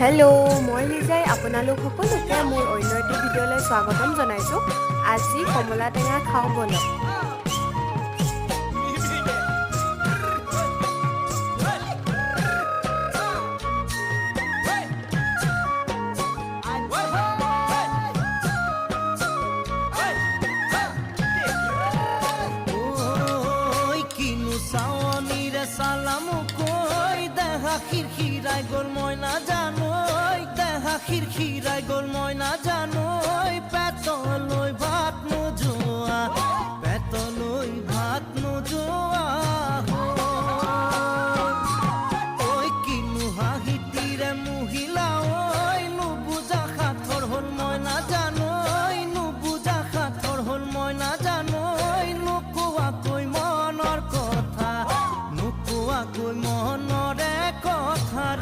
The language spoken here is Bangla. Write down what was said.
হেল্ল' মই লিজাই আপোনালোক সকলোকে মোৰ অন্য এটি ভিডিঅ'লৈ স্বাগতম জনাইছোঁ। আজি কমলা টেঙা খাওঁ বলক ওই কিনু চাৱনিৰে চালামো কৈ দেহা খিৰখিৰাই গ'ল মই নাজানো পেতলই ভাত নোযোৱা পেতলই ভাত নোযোৱা ওই কিনু মহিলা মহিলাও